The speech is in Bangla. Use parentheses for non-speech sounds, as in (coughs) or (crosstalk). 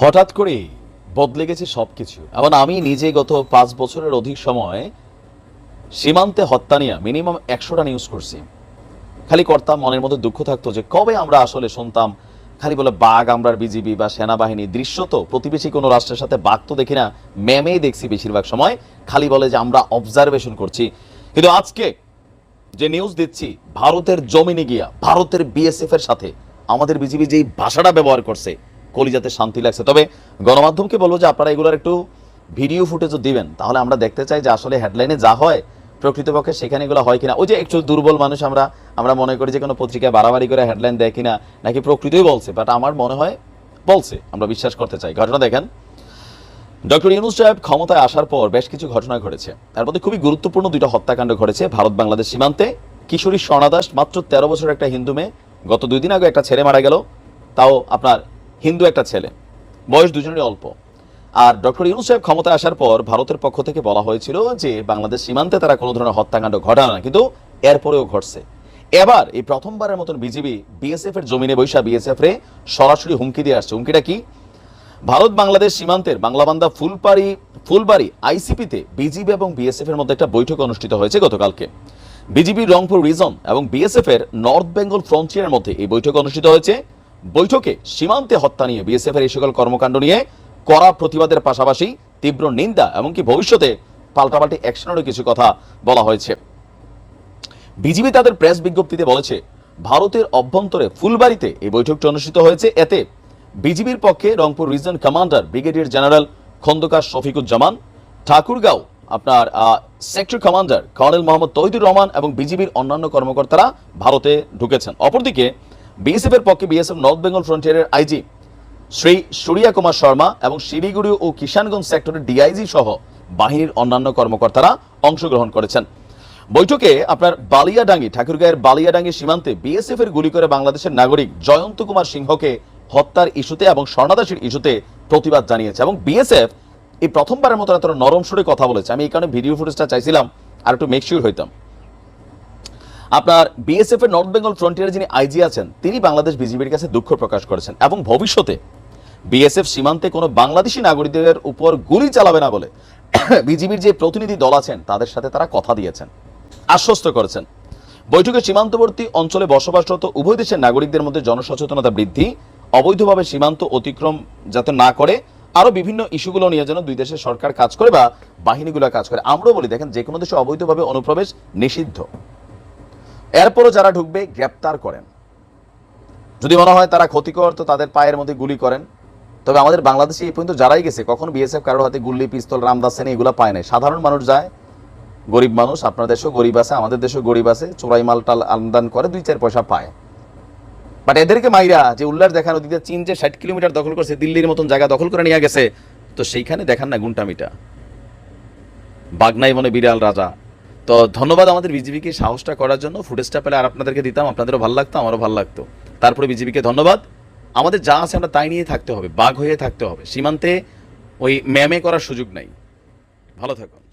হঠাৎ করে বদলে গেছে সবকিছু। এবং আমি নিজে গত পাঁচ বছরের অধিক সময় সীমান্তে হত্যা নিয়ে মিনিমাম একশোটা নিউজ করছি। খালি করতাম মনের মধ্যে দুঃখ থাকতো যে কবে আমরা আসলে শুনতাম, খালি বলে বাঘ আমরা বিজিবি বা সেনাবাহিনী দৃশ্য তো প্রতিবেশী কোনো রাষ্ট্রের সাথে বাঘ তো দেখি না ম্যামেই দেখছি বেশিরভাগ সময়, খালি বলে যে আমরা অবজারভেশন করছি। কিন্তু আজকে যে নিউজ দিচ্ছি, ভারতের জমিনে গিয়া, ভারতের বিএসএফ এর সাথে, আমাদের বিজিবি যেই ভাষাটা ব্যবহার করছে কলিজাতে শান্তি লাগছে। তবে গণমাধ্যমকে বলব যে আপনারা এগুলোর একটু ভিডিও ফুটেজও দিবেন। তাহলে আমরা দেখতে চাই যে আসলে হেডলাইনে যা হয়, প্রকৃতপক্ষে সেখানে এগুলো হয় কিনা। ওই যে একটু দুর্বল মানুষ আমরা আমরা মনে করি যে কোনো পত্রিকায় বাড়াবাড়ি করে হেডলাইন দেয় কিনা, নাকি প্রকৃতই বলছে বাট আমার মনে হয় বলছে। আমরা বিশ্বাস করতে চাই। ঘটনা দেখেন। ডক্টর ইউনুস সাহেব ক্ষমতায় আসার পর বেশ কিছু ঘটনা ঘটেছে। তার মধ্যে খুবই গুরুত্বপূর্ণ দুটো হত্যাকাণ্ড ঘটেছে ভারত বাংলাদেশ সীমান্তে। কিশোরী স্বর্ণা দাস মাত্র তেরো বছর একটা হিন্দু মেয়ে, গত দুই দিন আগে একটা ছেলে মারা গেল। তাও আপনার হিন্দু একটা ছেলে। বয়স দুজনেরই অল্প। আর ডক্টর ইউনুস সাহেব ক্ষমতায় আসার পর ভারতের পক্ষ থেকে বলা হয়েছিল যে বাংলাদেশ সীমান্তে তারা কোনো ধরনের হত্যাকাণ্ড ঘটায় না। কিন্তু এরপরেও ঘটছে। এবার এই প্রথমবারের মতন বিজিবি বিএসএফ এর জমিনে বৈশা বিএসএফ রে সরাসরি হুমকি দিয়ে আসছে। হুমকিটা কি? ভারত বাংলাদেশ সীমান্তের বাংলাবান্ধা ফুলবাড়ি ফুলবাড়ি আইসিপিতে বিজিবি এবং বিএসএফ এর মধ্যে একটা বৈঠক অনুষ্ঠিত হয়েছে গতকালকে। বিজিবি রংপুর রিজন এবং বিএসএফ এর নর্থ বেঙ্গল ফ্রন্টিয়ারের মধ্যে এই বৈঠক অনুষ্ঠিত হয়েছে। বৈঠকে সীমান্তে হত্যা নিয়ে বিএসএফ এর এই সকল কর্মকাণ্ড নিয়ে কড়া প্রতিবাদের পাশাপাশি তীব্র নিন্দা এমনকি ভবিষ্যতে পাল্টাপাল্টি অ্যাকশনেরও কিছু কথা বলা হয়েছে। বিজিবি তাদের প্রেস বিজ্ঞপ্তিতে বলেছে, ভারতের অভ্যন্তরে ফুলবাড়িতে এই বৈঠকটি অনুষ্ঠিত হয়েছে। এতে বিজিবির পক্ষে Rangpur region commander brigadier general Khandakar Shafiquzzaman, Thakurgaon আপনার sector commander colonel Mohammad Tohidur Rahman এবং বিজিবির অন্যান্য কর্মকর্তারা ভারতে ঢুকেছেন। অপরদিকে বিএসএফ এর পক্ষে বিএসএফ নর্থ বেঙ্গল ফ্রন্টিয়ারের আইজি শ্রী সূর্যা কুমার শর্মা এবং শিলিগুড়ি ও কিষানগঞ্জ সেক্টরের ডিআইজি সহ বাহিনীর অন্যান্য কর্মকর্তারা অংশগ্রহণ করেছেন। বৈঠকে আপনার বালিয়াডাঙ্গি, ঠাকুরগাঁয়ের বালিয়াডাঙ্গি সীমান্তে বিএসএফ এর গুলি করে বাংলাদেশের নাগরিক জয়ন্ত কুমার সিংহকে হত্যার ইস্যুতে এবং স্বর্ণাদাসীর ইস্যুতে প্রতিবাদ জানিয়েছে এবং বিএসএফ এই প্রথমবারের মতো এত নরম সুরে কথা বলেছে। আমি এই কারণে ভিডিও ফুটেজটা চাইছিলাম, আর একটু মেকশিওর হইতাম। আপনার বিএসএফ এর নর্থ বেঙ্গল ফ্রন্টিয়ারে যিনি আইজি আছেন, তিনি বাংলাদেশ বিজিবির কাছে দুঃখ প্রকাশ করেছেন এবং ভবিষ্যতে বিএসএফ সীমান্তে কোনো বাংলাদেশি নাগরিকদের উপর গুলি চালাবে না বলে (coughs) বিজিবির যে প্রতিনিধি দল আছেন, তাদের সাথে তারা কথা দিয়েছেন, আশ্বস্ত করেছেন। বৈঠকে সীমান্তবর্তী অঞ্চলে বসবাসরত উভয় দেশের নাগরিকদের মধ্যে জনসচেতনতা বৃদ্ধি, অবৈধভাবে সীমান্ত অতিক্রম যাতে না করে আরও বিভিন্ন ইস্যুগুলো নিয়ে যেন দুই দেশের সরকার কাজ করে বা বাহিনীগুলো কাজ করে। আমরাও বলি, দেখেন যে কোনো দেশে অবৈধভাবে অনুপ্রবেশ নিষিদ্ধ। এরপরও যারা ঢুকবে, গ্রেপ্তার করেন। যদি মনে হয় তারা ক্ষতিকর, তো তাদের পায়ের মধ্যে গুলি করেন। তবে আমাদের বাংলাদেশে এই পর্যন্ত যারাই গেছে, কখনো বিএসএফ কারোর হাতে গুল্লি পিস্তল, রামদাস সেন এগুলো পায় নাই। সাধারণ মানুষ যায়, গরিব মানুষ, আপনার দেশেও গরিব আছে, আমাদের দেশেও গরিব আছে, চোরাই মাল টাল আমদান করে, দুই চার পয়সা পায়। বাট এদেরকে মাইরা যে উল্লাস দেখানো দিতে চীন যে ষাট কিলোমিটার দখল করছে, দিল্লির মতন জায়গা দখল করে নিয়ে গেছে, তো সেইখানে দেখান না গুন্টামিটা বাগনাই মনে বিড়াল রাজা। তো ধন্যবাদ আমাদের বিজেপিকে সাহসটা করার জন্য। ফুটেজটা পেলে আর আপনাদেরকে দিতাম, আপনাদেরও ভালো লাগতো, আমারও ভালো লাগতো। তারপরে বিজিবিকে ধন্যবাদ। আমাদের যা আছে আমরা তাই নিয়ে থাকতে হবে, বাঘ হয়ে থাকতে হবে। সীমান্তে ওই ম্যামে করার সুযোগ নাই। ভালো থাকুন।